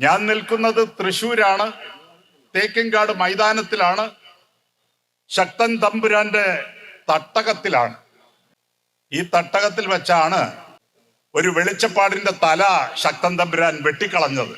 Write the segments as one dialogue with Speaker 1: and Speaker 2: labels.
Speaker 1: ഞാൻ നിൽക്കുന്നത് തൃശൂരാണ് തേക്കിൻകാട് മൈതാനത്തിലാണ്. ശക്തൻ തമ്പുരാന്റെ തട്ടകത്തിലാണ്. ഈ തട്ടകത്തിൽ വെച്ചാണ് ഒരു വെളിച്ചപ്പാടിന്റെ തല ശക്തൻ തമ്പുരാൻ വെട്ടിക്കളഞ്ഞത്.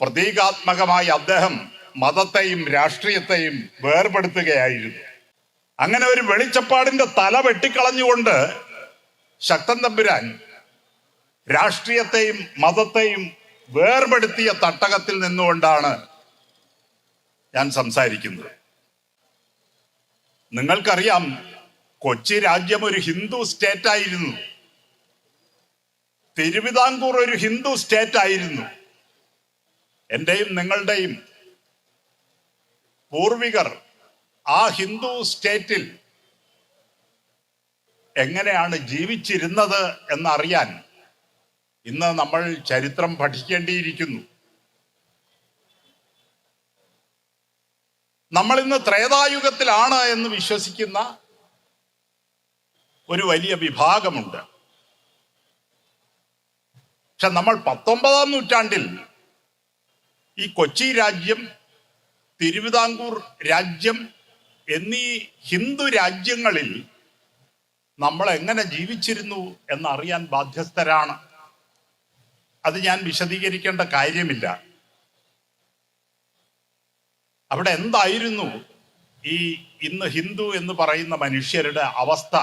Speaker 1: പ്രതീകാത്മകമായി അദ്ദേഹം മതത്തെയും രാഷ്ട്രീയത്തെയും വേർപെടുത്തുകയായിരുന്നു. അങ്ങനെ ഒരു വെളിച്ചപ്പാടിന്റെ തല വെട്ടിക്കളഞ്ഞുകൊണ്ട് ശക്തൻ തമ്പുരാൻ രാഷ്ട്രീയത്തെയും മതത്തെയും വേർപെടുത്തിയ തട്ടകത്തിൽ നിന്നുകൊണ്ടാണ് ഞാൻ സംസാരിക്കുന്നത്. നിങ്ങൾക്കറിയാം കൊച്ചി രാജ്യം ഒരു ഹിന്ദു സ്റ്റേറ്റ് ആയിരുന്നു തിരുവിതാംകൂർ ഒരു ഹിന്ദു സ്റ്റേറ്റ് ആയിരുന്നു എന്റെയും നിങ്ങളുടെയും പൂർവികർ ആ ഹിന്ദു സ്റ്റേറ്റിൽ എങ്ങനെയാണ് ജീവിച്ചിരുന്നത് എന്നറിയാൻ ഇന്ന് നമ്മൾ ചരിത്രം പഠിക്കേണ്ടിയിരിക്കുന്നു. നമ്മൾ ഇന്ന് ത്രേതായുഗത്തിലാണ് എന്ന് വിശ്വസിക്കുന്ന ഒരു വലിയ വിഭാഗമുണ്ട്. പക്ഷെ നമ്മൾ പത്തൊമ്പതാം നൂറ്റാണ്ടിൽ ഈ കൊച്ചി രാജ്യം തിരുവിതാംകൂർ രാജ്യം എന്നീ ഹിന്ദു രാജ്യങ്ങളിൽ നമ്മൾ എങ്ങനെ ജീവിച്ചിരുന്നു എന്നറിയാൻ ബാധ്യസ്ഥരാണ്. അത് ഞാൻ വിശദീകരിക്കേണ്ട കാര്യമില്ല. അവിടെ എന്തായിരുന്നു ഈ ഇന്ന് ഹിന്ദു എന്ന് പറയുന്ന മനുഷ്യരുടെ അവസ്ഥ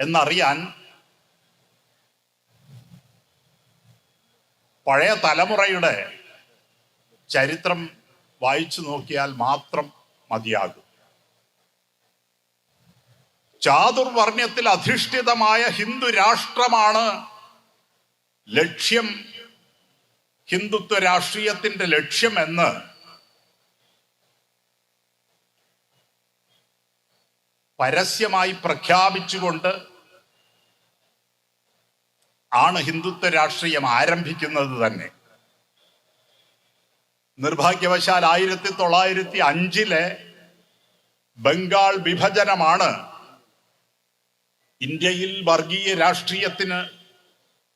Speaker 1: എന്നറിയാൻ പഴയ തലമുറയുടെ ചരിത്രം വായിച്ചു നോക്കിയാൽ മാത്രം മതിയാകും. ചാതുർവർണ്യത്തിൽ അധിഷ്ഠിതമായ ഹിന്ദു രാഷ്ട്രമാണ് ലക്ഷ്യം ഹിന്ദുത്വ രാഷ്ട്രീയത്തിന്റെ ലക്ഷ്യമെന്ന് പരസ്യമായി പ്രഖ്യാപിച്ചുകൊണ്ട് ആണ് ഹിന്ദുത്വ രാഷ്ട്രീയം ആരംഭിക്കുന്നത് തന്നെ. നിർഭാഗ്യവശാൽ ആയിരത്തി തൊള്ളായിരത്തി അഞ്ചിലെ ബംഗാൾ വിഭജനമാണ് ഇന്ത്യയിൽ വർഗീയ രാഷ്ട്രീയത്തിന്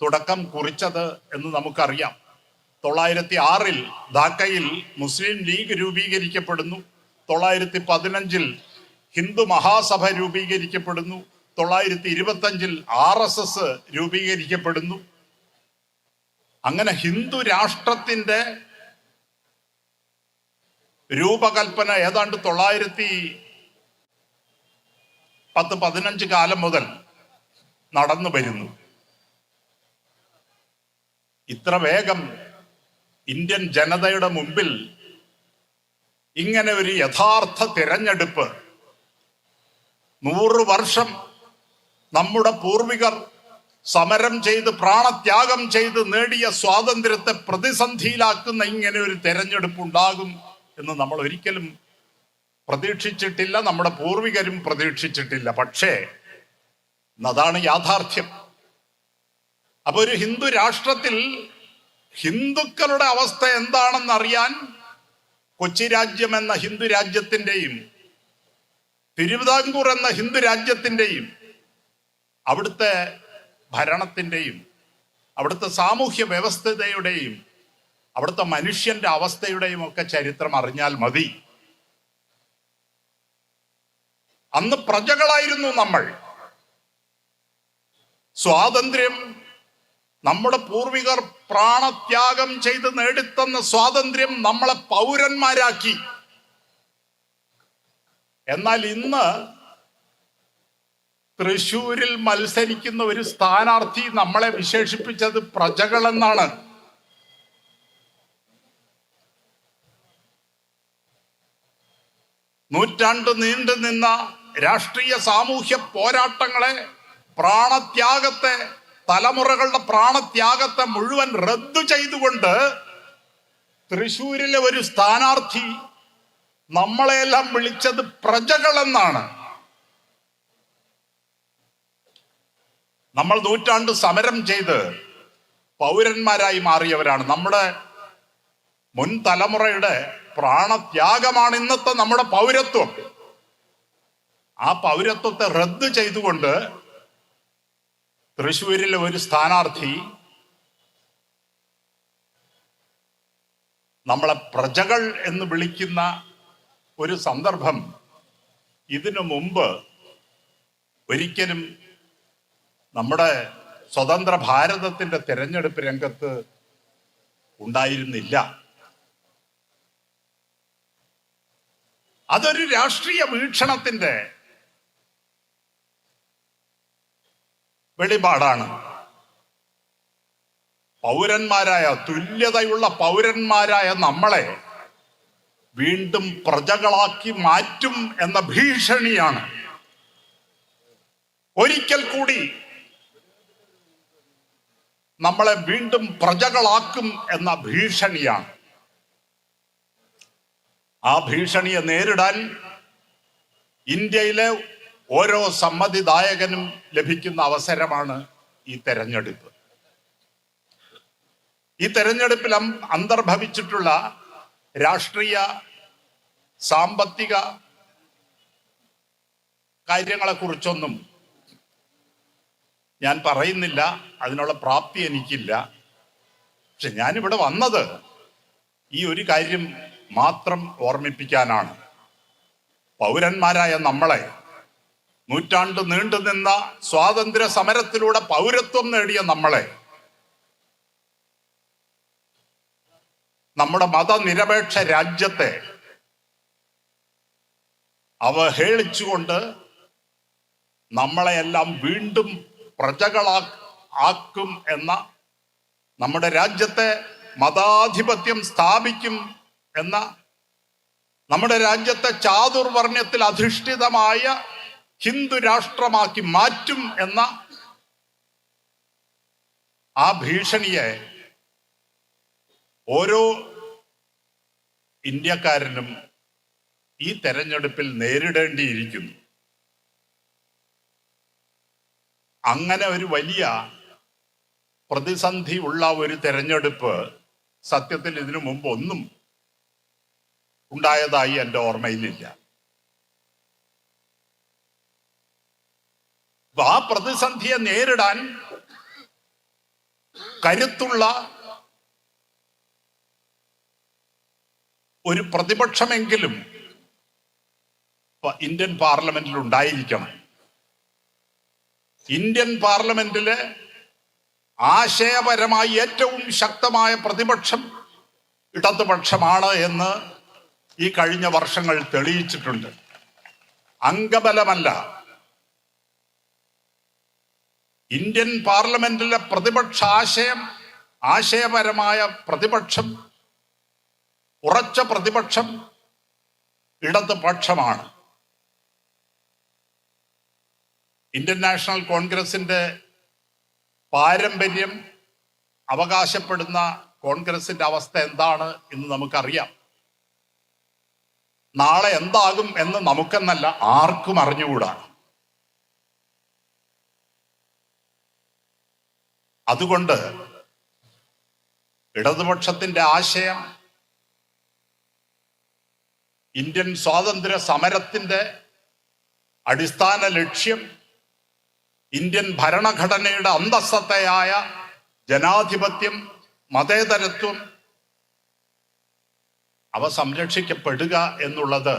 Speaker 1: തുടക്കം കുറിച്ചത് എന്ന് നമുക്കറിയാം. തൊള്ളായിരത്തി ആറിൽ ധാക്കയിൽ മുസ്ലിം ലീഗ് രൂപീകരിക്കപ്പെടുന്നു. തൊള്ളായിരത്തി പതിനഞ്ചിൽ ഹിന്ദു മഹാസഭ രൂപീകരിക്കപ്പെടുന്നു. തൊള്ളായിരത്തി ഇരുപത്തഞ്ചിൽ ആർ എസ് എസ് രൂപീകരിക്കപ്പെടുന്നു. അങ്ങനെ ഹിന്ദു രാഷ്ട്രത്തിന്റെ രൂപകൽപ്പന ഏതാണ്ട് തൊള്ളായിരത്തി പത്ത് പതിനഞ്ച് കാലം മുതൽ നടന്നു വരുന്നു. ഇത്ര വേഗം ഇന്ത്യൻ ജനതയുടെ മുമ്പിൽ ഇങ്ങനെ ഒരു യഥാർത്ഥ തിരഞ്ഞെടുപ്പ് നൂറ് വർഷം നമ്മുടെ പൂർവികർ സമരം ചെയ്ത് പ്രാണത്യാഗം ചെയ്ത് നേടിയ സ്വാതന്ത്ര്യത്തെ പ്രതിസന്ധിയിലാക്കുന്ന ഇങ്ങനെ ഒരു തെരഞ്ഞെടുപ്പ് ഉണ്ടാകും എന്ന് നമ്മൾ ഒരിക്കലും പ്രതീക്ഷിച്ചിട്ടില്ല നമ്മുടെ പൂർവികരും പ്രതീക്ഷിച്ചിട്ടില്ല. പക്ഷേ അതാണ് യാഥാർത്ഥ്യം. അപ്പൊ ഒരു ഹിന്ദു രാഷ്ട്രത്തിൽ ഹിന്ദുക്കളുടെ അവസ്ഥ എന്താണെന്ന് അറിയാൻ കൊച്ചി രാജ്യം എന്ന ഹിന്ദു രാജ്യത്തിന്റെയും തിരുവിതാംകൂർ എന്ന ഹിന്ദു രാജ്യത്തിന്റെയും അവിടുത്തെ ഭരണത്തിന്റെയും അവിടുത്തെ സാമൂഹ്യ വ്യവസ്ഥതയുടെയും അവിടുത്തെ മനുഷ്യന്റെ അവസ്ഥയുടെയും ഒക്കെ ചരിത്രം അറിഞ്ഞാൽ മതി. അന്ന് പ്രജകളായിരുന്നു നമ്മൾ. സ്വാതന്ത്ര്യം നമ്മുടെ പൂർവികർ പ്രാണത്യാഗം ചെയ്ത് നേടിത്തന്ന സ്വാതന്ത്ര്യം നമ്മളെ പൗരന്മാരാക്കി. എന്നാൽ ഇന്ന് തൃശൂരിൽ മത്സരിക്കുന്ന ഒരു സ്ഥാനാർത്ഥി നമ്മളെ വിശേഷിപ്പിച്ചത് പ്രജകളെന്നാണ്. നൂറ്റാണ്ട് നീണ്ടു നിന്ന രാഷ്ട്രീയ സാമൂഹ്യ പോരാട്ടങ്ങളെ പ്രാണത്യാഗത്തെ തലമുറകളുടെ പ്രാണത്യാഗത്തെ മുഴുവൻ റദ്ദു ചെയ്തുകൊണ്ട് തൃശൂരിലെ ഒരു സ്ഥാനാർത്ഥി നമ്മളെല്ലാം വിളിച്ചത് പ്രജകളെന്നാണ്. നമ്മൾ നൂറ്റാണ്ട് സമരം ചെയ്ത് പൗരന്മാരായി മാറിയവരാണ്. നമ്മുടെ മുൻ തലമുറയുടെ പ്രാണത്യാഗമാണ് ഇന്നത്തെ നമ്മുടെ പൗരത്വം. ആ പൗരത്വത്തെ റദ്ദ് ചെയ്തുകൊണ്ട് തൃശ്ശൂരിലെ ഒരു സ്ഥാനാർത്ഥി നമ്മളെ പ്രജകൾ എന്ന് വിളിക്കുന്ന ഒരു സന്ദർഭം ഇതിനു മുമ്പ് ഒരിക്കലും നമ്മുടെ സ്വതന്ത്ര ഭാരതത്തിന്റെ തിരഞ്ഞെടുപ്പ് രംഗത്ത് ഉണ്ടായിരുന്നില്ല. അതൊരു രാഷ്ട്രീയ വീക്ഷണത്തിന്റെ വെളിപാടാണ്. പൗരന്മാരായ തുല്യതയുള്ള പൗരന്മാരായ നമ്മളെ വീണ്ടും പ്രജകളാക്കി മാറ്റും എന്ന ഭീഷണിയാണ്. ഒരിക്കൽ കൂടി നമ്മളെ വീണ്ടും പ്രജകളാക്കും എന്ന ഭീഷണിയാണ്. ആ ഭീഷണിയെ നേരിടാൻ ഇന്ത്യയിലെ ഓരോ സമ്മതിദായകനും ലഭിക്കുന്ന അവസരമാണ് ഈ തെരഞ്ഞെടുപ്പ്. ഈ തെരഞ്ഞെടുപ്പിൽ അന്തർഭവിച്ചിട്ടുള്ള രാഷ്ട്രീയ സാമ്പത്തിക കാര്യങ്ങളെക്കുറിച്ചൊന്നും ഞാൻ പറയുന്നില്ല അതിനുള്ള പ്രാപ്തി എനിക്കില്ല. പക്ഷെ ഞാനിവിടെ വന്നത് ഈ ഒരു കാര്യം മാത്രം ഓർമ്മിപ്പിക്കാനാണ്. പൗരന്മാരായ നമ്മളെ നൂറ്റാണ്ട് നീണ്ടുനിന്ന സ്വാതന്ത്ര്യ സമരത്തിലൂടെ പൗരത്വം നേടിയ നമ്മളെ. നമ്മുടെ മതനിരപേക്ഷ രാജ്യത്തെ അവഹേളിച്ചുകൊണ്ട് നമ്മളെയെല്ലാം വീണ്ടും പ്രജകളാ ആക്കും എന്ന നമ്മുടെ രാജ്യത്തെ മതാധിപത്യം സ്ഥാപിക്കും എന്ന നമ്മുടെ രാജ്യത്തെ ചാതുർവർണയത്തിൽ അധിഷ്ഠിതമായ ഹിന്ദു രാഷ്ട്രമാക്കി മാറ്റും എന്ന ആ ഭീഷണിയെ ഓരോ ഇന്ത്യക്കാരനും ഈ തെരഞ്ഞെടുപ്പിൽ നേരിടേണ്ടിയിരിക്കുന്നു. അങ്ങനെ ഒരു വലിയ പ്രതിസന്ധി ഉള്ള ഒരു തെരഞ്ഞെടുപ്പ് സത്യത്തിൽ ഇതിനു മുമ്പ് ഒന്നും ഉണ്ടായതായി എന്റെ ഓർമ്മയിലില്ല. അപ്പൊ ആ പ്രതിസന്ധിയെ നേരിടാൻ കരുത്തുള്ള ഒരു പ്രതിപക്ഷമെങ്കിലും ഇന്ത്യൻ പാർലമെന്റിൽ ഉണ്ടായിരിക്കണം. ഇന്ത്യൻ പാർലമെന്റിലെ ആശയപരമായി ഏറ്റവും ശക്തമായ പ്രതിപക്ഷം ഇടതുപക്ഷമാണ് എന്ന് ഈ കഴിഞ്ഞ വർഷങ്ങൾ തെളിയിച്ചിട്ടുണ്ട്. അംഗബലമല്ല. ഇന്ത്യൻ പാർലമെന്റിലെ പ്രതിപക്ഷ ആശയം ആശയപരമായ പ്രതിപക്ഷം ഉറച്ച പ്രതിപക്ഷം ഇടതുപക്ഷമാണ് ഇന്ത്യൻ നാഷണൽ കോൺഗ്രസിന്റെ പാരമ്പര്യം അവകാശപ്പെടുന്ന കോൺഗ്രസിന്റെ അവസ്ഥ എന്താണ് എന്ന് നമുക്കറിയാം. നാളെ എന്താകും എന്ന് നമുക്കെന്നല്ല ആർക്കും അറിഞ്ഞുകൂടാ. അതുകൊണ്ട് ഇടതുപക്ഷത്തിന്റെ ആശയം ഇന്ത്യൻ സ്വാതന്ത്ര്യ സമരത്തിന്റെ അടിസ്ഥാന ലക്ഷ്യം ഇന്ത്യൻ ഭരണഘടനയുടെ അന്തസ്സത്തയായ ജനാധിപത്യം മതേതരത്വം അവ സംരക്ഷിക്കപ്പെടുക എന്നുള്ളത്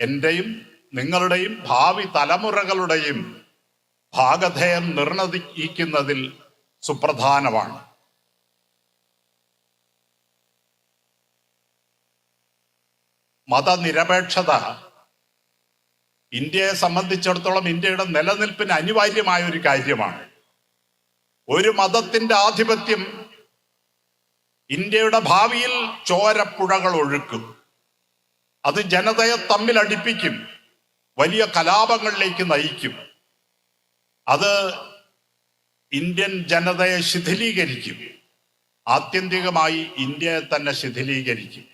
Speaker 1: എന്റെയും നിങ്ങളുടെയും ഭാവി തലമുറകളുടെയും ഭാഗധേയം നിർണയിക്കുന്നതിൽ സുപ്രധാനമാണ്. മതനിരപേക്ഷത ഇന്ത്യയെ സംബന്ധിച്ചിടത്തോളം ഇന്ത്യയുടെ നിലനിൽപ്പിന് അനിവാര്യമായ ഒരു കാര്യമാണ്. ഒരു മതത്തിന്റെ ആധിപത്യം ഇന്ത്യയുടെ ഭാവിയിൽ ചോരപ്പുഴകൾ ഒഴുക്കും. അത് ജനതയെ തമ്മിൽ അടുപ്പിക്കും വലിയ കലാപങ്ങളിലേക്ക് നയിക്കും. അത് ഇന്ത്യൻ ജനതയെ ശിഥിലീകരിക്കും. ആത്യന്തികമായി ഇന്ത്യയെ തന്നെ ശിഥിലീകരിക്കും.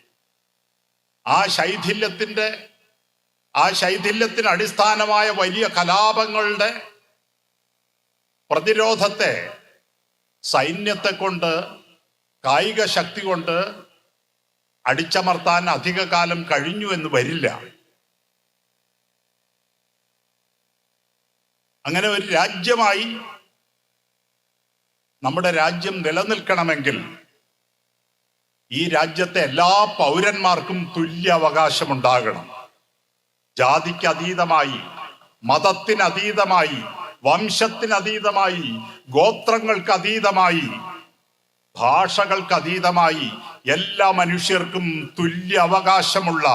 Speaker 1: ആ ശൈഥില്യത്തിന്റെ ആ ശൈഥില്യത്തിന് അടിസ്ഥാനമായ വലിയ കലാപങ്ങളുടെ പ്രതിരോധത്തെ സൈന്യത്തെ കൊണ്ട് കായിക ശക്തി കൊണ്ട് അടിച്ചമർത്താൻ അധിക കാലം കഴിഞ്ഞു എന്ന് വരില്ല. അങ്ങനെ ഒരു രാജ്യമായി നമ്മുടെ രാജ്യം നിലനിൽക്കണമെങ്കിൽ ഈ രാജ്യത്തെ എല്ലാ പൗരന്മാർക്കും തുല്യ അവകാശമുണ്ടാകണം. ജാതിക്ക് അതീതമായി മതത്തിന് അതീതമായി വംശത്തിന് അതീതമായി ഗോത്രങ്ങൾക്ക് അതീതമായി ഭാഷകൾക്ക് അതീതമായി എല്ലാ മനുഷ്യർക്കും തുല്യ അവകാശമുള്ള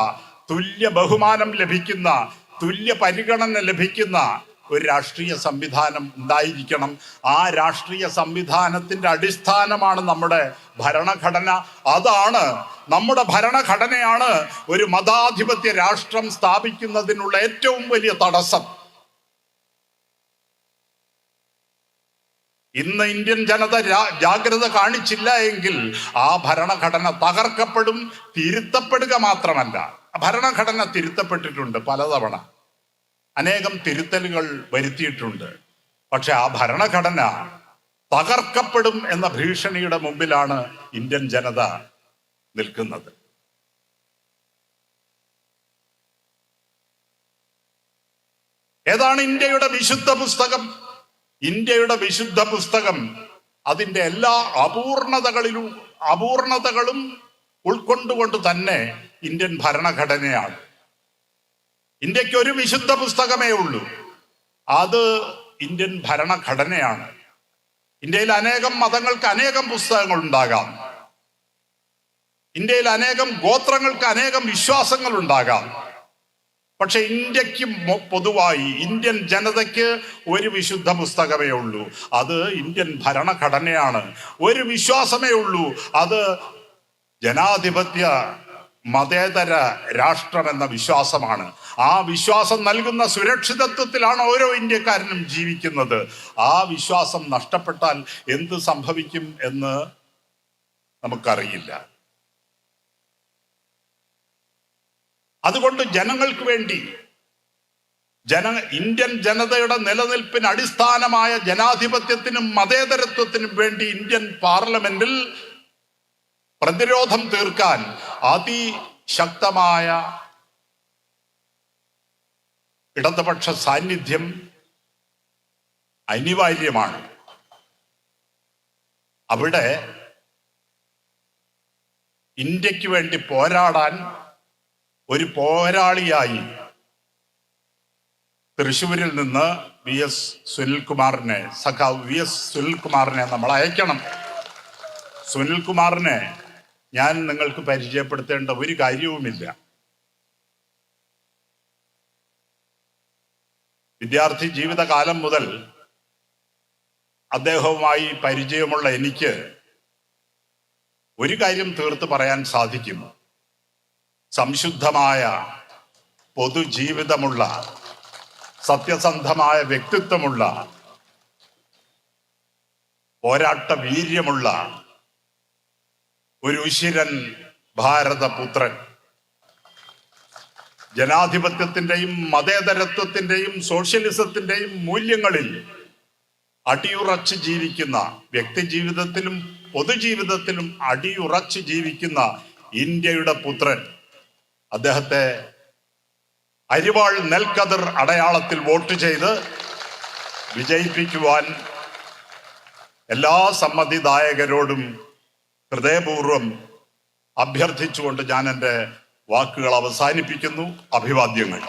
Speaker 1: തുല്യ ബഹുമാനം ലഭിക്കുന്ന തുല്യ പരിഗണന ലഭിക്കുന്ന ഒരു രാഷ്ട്രീയ സംവിധാനം ഉണ്ടായിരിക്കണം. ആ രാഷ്ട്രീയ സംവിധാനത്തിന്റെ അടിസ്ഥാനമാണ് നമ്മുടെ ഭരണഘടന. അതാണ് നമ്മുടെ ഭരണഘടനയാണ് ഒരു മതാധിപത്യ രാഷ്ട്രം സ്ഥാപിക്കുന്നതിനുള്ള ഏറ്റവും വലിയ തടസ്സം. ഇന്ന് ഇന്ത്യൻ ജനത ജാഗ്രത കാണിച്ചില്ല എങ്കിൽ ആ ഭരണഘടന തകർക്കപ്പെടും തിരുത്തപ്പെടുക മാത്രമല്ല. ഭരണഘടന തിരുത്തപ്പെട്ടിട്ടുണ്ട് പലതവണ. അനേകം തിരുത്തലുകൾ വരുത്തിയിട്ടുണ്ട്. പക്ഷെ ആ ഭരണഘടന തകർക്കപ്പെടും എന്ന ഭീഷണിയുടെ മുമ്പിലാണ് ഇന്ത്യൻ ജനത നിൽക്കുന്നത്. ഏതാണ് ഇന്ത്യയുടെ വിശുദ്ധ പുസ്തകം? ഇന്ത്യയുടെ വിശുദ്ധ പുസ്തകം അതിന്റെ എല്ലാ അപൂർണതകളിലും അപൂർണതകളും ഉൾക്കൊണ്ടുകൊണ്ട് തന്നെ ഇന്ത്യൻ ഭരണഘടനയാണ്. ഇന്ത്യയ്ക്ക് ഒരു വിശുദ്ധ പുസ്തകമേ ഉള്ളൂ. അത് ഇന്ത്യൻ ഭരണഘടനയാണ്. ഇന്ത്യയിൽ അനേകം മതങ്ങൾക്ക് അനേകം പുസ്തകങ്ങൾ ഉണ്ടാകാം ഇന്ത്യയിൽ അനേകം ഗോത്രങ്ങൾക്ക് അനേകം വിശ്വാസങ്ങൾ ഉണ്ടാകാം പക്ഷെ ഇന്ത്യയ്ക്ക് പൊതുവായി ഇന്ത്യൻ ജനതയ്ക്ക് ഒരു വിശുദ്ധ പുസ്തകമേ ഉള്ളൂ. അത് ഇന്ത്യൻ ഭരണഘടനയാണ്. ഒരു വിശ്വാസമേ ഉള്ളൂ. അത് ജനാധിപത്യ മതേതര രാഷ്ട്രം എന്ന വിശ്വാസമാണ്. ആ വിശ്വാസം നൽകുന്ന സുരക്ഷിതത്വത്തിലാണ് ഓരോ ഇന്ത്യക്കാരനും ജീവിക്കുന്നത്. ആ വിശ്വാസം നഷ്ടപ്പെട്ടാൽ എന്ത് സംഭവിക്കും എന്ന് നമുക്കറിയില്ല. അതുകൊണ്ട് ജനങ്ങൾക്ക് വേണ്ടി ജന ഇന്ത്യൻ ജനതയുടെ നിലനിൽപ്പിന് അടിസ്ഥാനമായ ജനാധിപത്യത്തിനും മതേതരത്വത്തിനും വേണ്ടി ഇന്ത്യൻ പാർലമെന്റിൽ പ്രതിരോധം തീർക്കാൻ അതിശക്തമായ ഇടതുപക്ഷ സാന്നിധ്യം അനിവാര്യമാണ്. അവിടെ ഇന്ത്യയ്ക്ക് വേണ്ടി പോരാടാൻ ഒരു പോരാളിയായി തൃശൂരിൽ നിന്ന് വി എസ് സുനിൽകുമാറിനെ സഖാവ് വി എസ് സുനിൽകുമാറിനെ നമ്മൾ അയക്കണം. സുനിൽകുമാറിനെ ഞാൻ നിങ്ങൾക്ക് പരിചയപ്പെടുത്തേണ്ട ഒരു കാര്യവുമില്ല. വിദ്യാർത്ഥി ജീവിതകാലം മുതൽ അദ്ദേഹവുമായി പരിചയമുള്ള എനിക്ക് ഒരു കാര്യം തീർത്ത് പറയാൻ സാധിക്കും. സംശുദ്ധമായ പൊതുജീവിതമുള്ള സത്യസന്ധമായ വ്യക്തിത്വമുള്ള പോരാട്ട വീര്യമുള്ള ഒരു ഉശിരൻ ഭാരതപുത്രൻ ജനാധിപത്യത്തിന്റെയും മതേതരത്വത്തിന്റെയും സോഷ്യലിസത്തിന്റെയും മൂല്യങ്ങളിൽ അടിയുറച്ച് ജീവിക്കുന്ന വ്യക്തി ജീവിതത്തിലും പൊതുജീവിതത്തിലും അടിയുറച്ച് ജീവിക്കുന്ന ഇന്ത്യയുടെ പുത്രൻ അദ്ദേഹത്തെ അരിവാൾ നെൽക്കതിർ അടയാളത്തിൽ വോട്ട് ചെയ്ത് വിജയിപ്പിക്കുവാൻ എല്ലാ സമ്മതിദായകരോടും ഹൃദയപൂർവം അഭ്യർത്ഥിച്ചുകൊണ്ട് ഞാൻ എന്റെ വാക്കുകൾ അവസാനിപ്പിക്കുന്നു. അഭിവാദ്യങ്ങൾ.